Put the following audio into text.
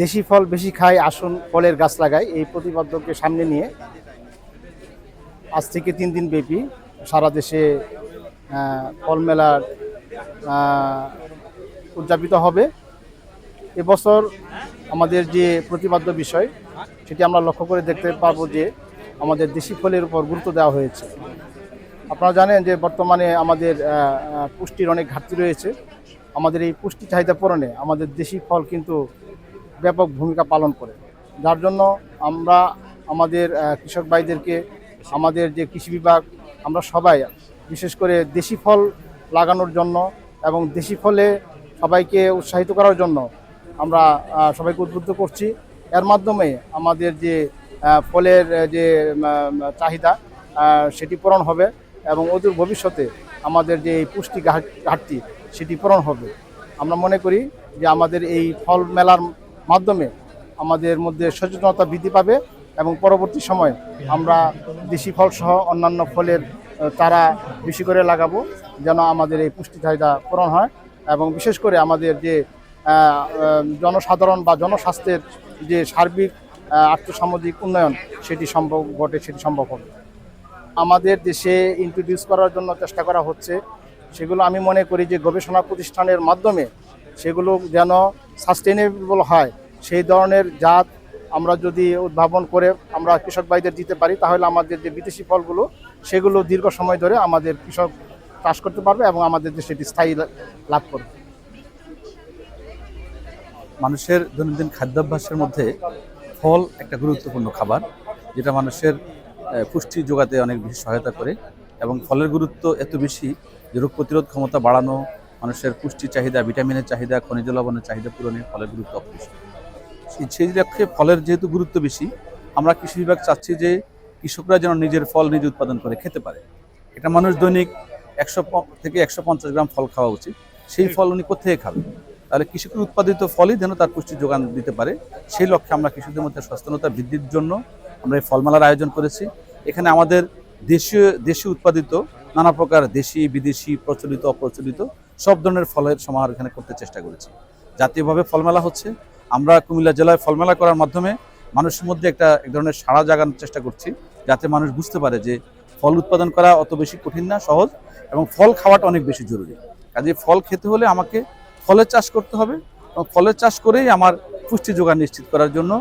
দেশি ফল বেশি খাই আসুন ফলের গাছ লাগাই এই প্রতিপাদ্যকে সামনে নিয়ে আজ থেকে তিন দিন ব্যাপী সারা দেশে আহ, ফল মেলার উদযাপিত হবে। এবছর আমাদের যে প্রতিপাদ্য বিষয় সেটি আমরা লক্ষ্য করে দেখতে পাবো যে আমাদের দেশি ফলের উপর গুরুত্ব দেওয়া হয়েছে। আপনারা জানেন যে বর্তমানে আমাদের পুষ্টির অনেক ঘাটতি রয়েছে। আমাদের এই পুষ্টি চাহিদা পূরণে আমাদের দেশি ফল কিন্তু ব্যাপক ভূমিকা পালন করে। যার জন্য আমরা আমাদের কৃষক ভাইদেরকে, আমাদের যে কৃষি বিভাগ, আমরা সবাই বিশেষ করে দেশি ফল লাগানোর জন্য এবং দেশি ফলে সবাইকে উৎসাহিত করার জন্য আমরা সবাইকে উদ্বুদ্ধ করছি। এর মাধ্যমে আমাদের যে ফলের যে চাহিদা সেটি পূরণ হবে এবং অদূর ভবিষ্যতে আমাদের যে পুষ্টি ঘাট- ঘাটতি সেটি পূরণ হবে। আমরা মনে করি যে আমাদের এই ফল মেলার মাধ্যমে আমাদের মধ্যে সচেতনতা বৃদ্ধি পাবে এবং পরবর্তী সময়ে আমরা দেশি ফল সহ অন্যান্য ফলের চারা বেশি করে লাগাবো যেন আমাদের এই পুষ্টি চাহিদা পূরণ হয় এবং বিশেষ করে আমাদের যে জনসাধারণ বা জনস্বাস্থ্যের যে সার্বিক আর্থসামাজিক উন্নয়ন সেটি সম্ভব, ঘটে সেটি সম্ভব হবে। আমাদের দেশে ইন্ট্রোডিউস করার জন্য চেষ্টা করা হচ্ছে সেগুলো আমি মনে করি যে গবেষণা প্রতিষ্ঠানের মাধ্যমে সেগুলো যেন সাস্টেনেবল হয়। সেই ধরনের জাত আমরা যদি উদ্ভাবন করে আমরা কৃষক ভাইদের দিতে পারি, তাহলে আমাদের যে বিদেশি ফলগুলো, সেগুলো দীর্ঘ সময় ধরে আমাদের কৃষক চাষ করতে পারবে এবং আমাদের দেশে এটি স্থায়ী লাভ করবে। মানুষের দৈনন্দিন খাদ্যাভ্যাসের মধ্যে ফল একটা গুরুত্বপূর্ণ খাবার, যেটা মানুষের পুষ্টি যোগাতে অনেক বেশি সহায়তা করে। এবং ফলের গুরুত্ব এত বেশি যে রোগ প্রতিরোধ ক্ষমতা বাড়ানো মানুষের পুষ্টি চাহিদা ভিটামিনের চাহিদা খনিজ লবণের চাহিদা পূরণে ফলের গুরুত্ব অপরিসীম। সেই- লক্ষ্যে ফলের যেহেতু গুরুত্ব বেশি আমরা কৃষি বিভাগ চাচ্ছি যে কৃষকরা যেন নিজের ফল নিজে উৎপাদন করে খেতে পারে। এটা মানুষ দৈনিক একশো থেকে একশো পঞ্চাশ গ্রাম ফল খাওয়া উচিত। সেই ফল উনি কোথেকে খাবে? তাহলে কৃষকের উৎপাদিত ফলই যেন তার পুষ্টি যোগান দিতে পারে। সেই লক্ষ্যে আমরা কৃষকদের মধ্যে সচেতনতা বৃদ্ধির জন্য আমরা এই ফলমালার আয়োজন করেছি। এখানে আমাদের দেশীয়, দেশি উৎপাদিত, নানা প্রকার দেশি, বিদেশি, প্রচলিত, অপ্রচলিত, সব ধরনের ফলের সমাহার এখানে করতে চেষ্টা করেছি। জাতীয়ভাবে ফলমেলা হচ্ছে। আমরা কুমিল্লা জেলায় ফলমেলা করার মাধ্যমে মানুষের মধ্যে একটা, এক ধরনের সাড়া জাগানোর চেষ্টা করছি, যাতে মানুষ বুঝতে পারে যে ফল উৎপাদন করা অত বেশি কঠিন না, সহজ, এবং ফল খাওয়াটা অনেক বেশি জরুরি। কাজে ফল খেতে হলে আমাকে ফলের চাষ করতে হবে, এবং ফলের চাষ করেই আমার পুষ্টি যোগান নিশ্চিত করার জন্য